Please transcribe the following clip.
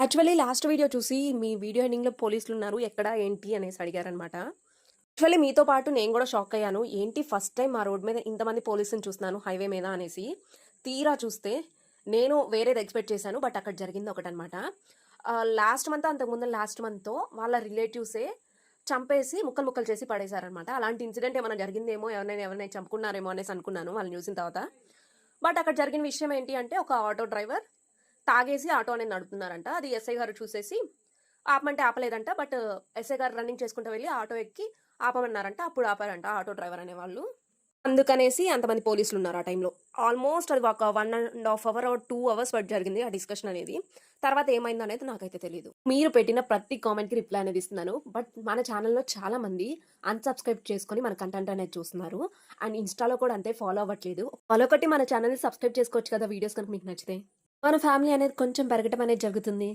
Actually last video చూసి మీ video ఎండింగ్‌లో పోలీసులు ఉన్నారు. ఎక్కడ ఏంటి అనేసి అడిగారనమాట. యాక్చువల్లీ మీతో పాటు నేను కూడా షాక్ అయ్యాను. ఏంటి ఫస్ట్ టైం మా రోడ్ మీద ఇంతమంది పోలీసుని చూస్తున్నాను హైవే మీద అనేసి. తీరా చూస్తే నేను వేరేది ఎక్స్‌పెక్ట్ చేశాను. బట్ అక్కడ జరిగింది ఒకటనమాట. లాస్ట్ మంత్ అంతకుముందు లాస్ట్ మంత్తో వాళ్ళ రిలేటివ్సే చంపేసి ముక్కలు ముక్కలు చేసి పడేశారనమాట. అలాంటి ఇన్సిడెంట్ ఏమైనా జరిగిందేమో ఎవరైనా ఎవరైనా చంపుకున్నారేమో అనేసి అనుకున్నాను వాళ్ళు చూసిన తర్వాత. బట్ అక్కడ జరిగిన విషయం ఏంటి అంటే ఒక ఆటో డ్రైవర్ తాగేసి ఆటో అనేది నడుపుతున్నారంట. అది ఎస్ఐ గారు చూసేసి ఆపమంటే ఆపలేదంట. బట్ uh, ఎస్ఐ గారు రన్నింగ్ చేసుకుంటూ వెళ్ళి ఆటో ఎక్కి ఆపమన్నారంట. అప్పుడు ఆపారంట ఆటో డ్రైవర్ అనేవాళ్ళు. అందుకనేసి అంతమంది పోలీసులు ఉన్నారు ఆ టైంలో. ఆల్మోస్ట్ అది ఒక one and half hour or two hours వరకు జరిగింది ఆ డిస్కషన్ అనేది. తర్వాత ఏమైందో అనేది నాకైతే తెలియదు మీరు పెట్టిన ప్రతి కామెంట్‌కి రిప్లై అనేది ఇస్తున్నాను. బట్ మన ఛానెల్‌లో చాలా మంది అన్‌సబ్స్క్రైబ్ చేసుకొని మన కంటెంట్ అనేది చూస్తున్నారు. అండ్ ఇన్‌స్టాలో కూడా అంతే ఫాలో అవ్వట్లేదు. ఫాలో మన ఛానల్ని సబ్స్క్రైబ్ చేసుకోవచ్చు కదా వీడియోస్ కనుక మీకు నచ్చితే. మన ఫ్యామిలీ అనేది కొంచెం పెరగటం అనేది జరుగుతుంది.